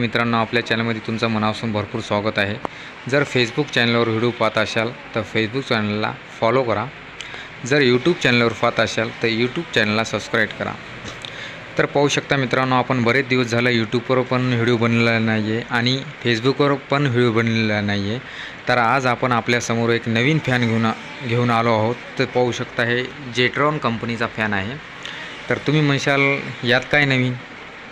मित्रांनो आपल्या चॅनलमध्ये तुमचं मनापासून भरपूर स्वागत आहे. जर फेसबुक चॅनलवर व्हिडिओ पाहत असाल तर फेसबुक चॅनलला फॉलो करा. जर यूट्यूब चॅनलवर पाहत असाल तर यूट्यूब चॅनलला सबस्क्राईब करा. तर पाहू शकता मित्रांनो आपण बरेच दिवस झालं यूट्यूबवर पण व्हिडिओ बनलेला नाही आहे आणि फेसबुकवर पण व्हिडिओ बनलेला नाही आहे तर आज आपण आपल्यासमोर एक नवीन फॅन घेऊन घेऊन आलो आहोत. तर पाहू शकता हे जेट्रॉन कंपनीचा फॅन आहे. तर तुम्ही म्हणशाल यात काय नवीन?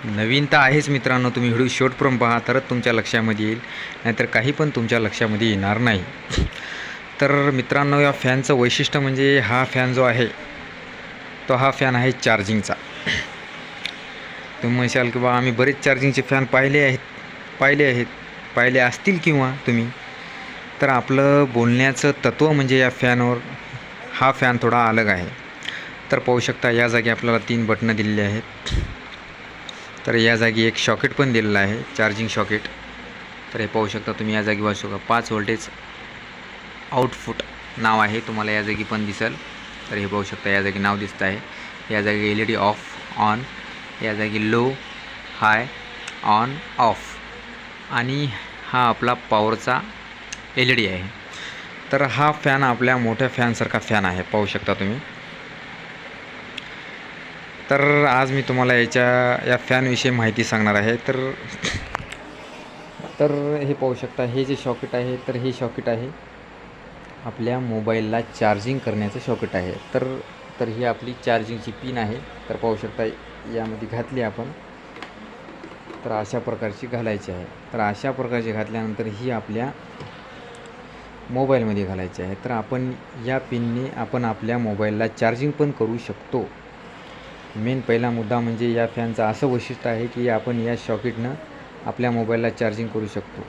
नवीन तर आहेच मित्रांनो तुम्ही व्हिडिओ शेवटपर्यंत पहा तरच तुमच्या लक्षामध्ये येईल. नाहीतर काही पण तुमच्या लक्षामध्ये येणार नाही. तर मित्रांनो या फॅनचं वैशिष्ट्य म्हणजे हा फॅन जो आहे तो हा फॅन आहे चार्जिंगचा. तुम्ही म्हणशाल की बा आम्ही बरेच चार्जिंगचे फॅन पाहिले आहेत पाहिले आहेत पाहिले असतील किंवा तुम्ही. तर आपलं बोलण्याचं तत्त्व म्हणजे या फॅनवर हा फॅन थोडा अलग आहे. तर पाहू शकता या जागी आपल्याला तीन बटणं दिलेली आहेत. तर या जागी एक शॉकेट पण दिलेलं आहे चार्जिंग शॉकेट. तर हे पाहू शकता तुम्ही या जागी वाचू शकता. पाच व्होल्टेज आउटफुट नाव आहे तुम्हाला या जागी पण दिसेल. तर हे पाहू शकता या जागी नाव दिसतं आहे. या जागी L E D off on या जागी लो हाय ऑन ऑफ. आणि हा आपला पॉवरचा एल ई डी आहे. तर हा फॅन आपल्या मोठ्या फॅनसारखा फॅन आहे पाहू शकता तुम्ही. तर आज मी तुम्हाला याच्या या फॅनविषयी माहिती सांगणार आहे. तर तर हे पाहू शकता हे जे शॉकेट आहे तर हे शॉकेट आहे. आपल्या मोबाईलला चार्जिंग करण्याचं शॉकेट आहे. तर तर ही आपली चार्जिंगची पिन आहे. तर पाहू शकता यामध्ये घातली आपण. तर अशा प्रकारची घालायची आहे. तर अशा प्रकारची घातल्यानंतर ही आपल्या मोबाईलमध्ये घालायची आहे. तर आपण या पिनने आपण आपल्या मोबाईलला चार्जिंग पण करू शकतो. मेन पहिला मुद्दा म्हणजे या फॅनचं असं वैशिष्ट्य आहे की आपण या शॉकेटनं आपल्या मोबाईलला चार्जिंग करू शकतो.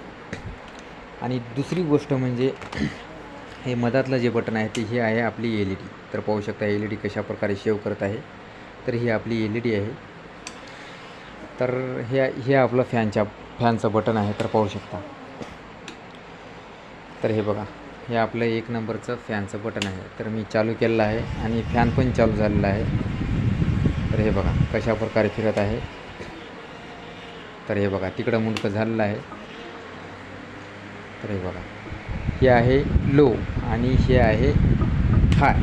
आणि दुसरी गोष्ट म्हणजे हे मधातलं जे बटन आहे ते हे आहे आपली एल ई डी तर पाहू शकता एल ई डी कशा प्रकारे सेव करत आहे. तर ही आपली एल ई डी आहे. तर हे हे आपलं फॅनच्या फॅनचं बटन आहे तर पाहू शकता. तर हे बघा हे आपलं एक नंबरचं फॅनचं बटन आहे. तर मी चालू केलेलं आहे आणि फॅन पण चालू झालेला आहे. तर हे बघा कशा प्रकारे फिरत आहे. तर हे बघा तिकडं मुंडकं झालेलं आहे. तर हे बघा हे आहे लो आणि हे आहे हाय.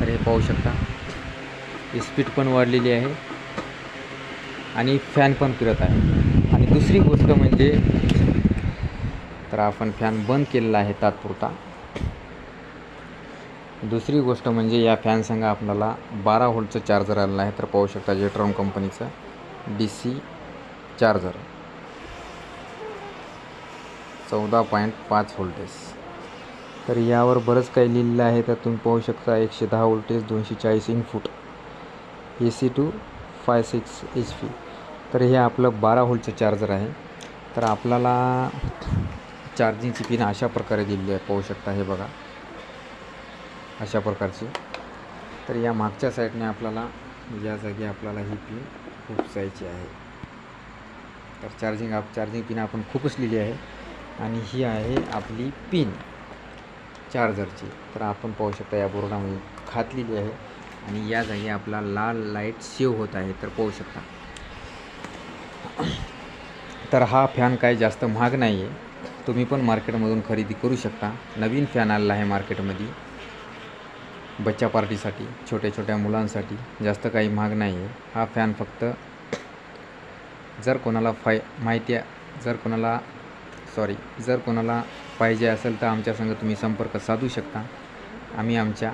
तर हे पाहू शकता स्पीड पण वाढलेली आहे आणि फॅन पण फिरत आहे. आणि दुसरी गोष्ट म्हणजे तर आपण फॅन बंद केलेला आहे तात्पुरता. दुसरी गोष्ट म्हणजे या फॅनसंग आपल्याला बारा व्होल्टचं चार्जर आलेलं आहे तर पाहू शकता जेट्रॉन कंपनीचं डी सी चार्जर. चौदा पॉईंट पाच व्होल्टेज. तर यावर बरंच काही लिहिलेलं आहे तर तुम्ही पाहू शकता एकशे दहा व्होल्टेज दोनशे चाळीस input A C two five six H P. तर हे आपलं बारा व्होल्टचं चार्जर आहे. तर आपल्याला चार्जिंगची पिन अशा प्रकारे दिलेली आहे पाहू शकता हे बघा. अशा प्रकारची. तर या मागच्या साईडने आपल्याला या जागी आपल्याला ही पिन खुपसायची आहे. तर चार्जिंग आप चार्जिंग पिन आपण खुपसलेली आहे. आणि ही आहे आपली पिन चार्जरची तर आपण पाहू शकता या बोर्डामध्ये खातलेली आहे. आणि या जागी आपला लाल लाइट सेव होत आहे. तर पाहू शकता. तर हा फॅन काय जास्त महाग नाही आहे तुम्ही पण मार्केटमधून खरेदी करू शकता. नवीन फॅन आलेला आहे मार्केटमध्ये बच्चा पार्टीसाठी छोट्या छोट्या मुलांसाठी जास्त काही महाग नाही आहे हा फॅन फक्त जर कोणाला फाय माहिती जर कोणाला सॉरी जर कोणाला पाहिजे असेल तर आमच्या संग तुम्ही संपर्क साधू शकता. आम्ही आमच्या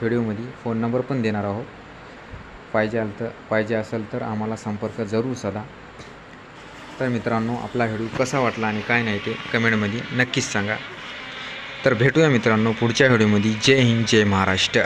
व्हिडिओमध्ये फोन नंबर पण देणार आहोत. पाहिजे आलं तर पाहिजे असेल तर आम्हाला संपर्क जरूर साधा. तर मित्रांनो आपला व्हिडिओ कसा वाटला आणि काय नाही ते कमेंटमध्ये नक्कीच सांगा. तर भेटूया मित्रांनो पुढच्या व्हिडिओमध्ये. जय हिंद जय महाराष्ट्र.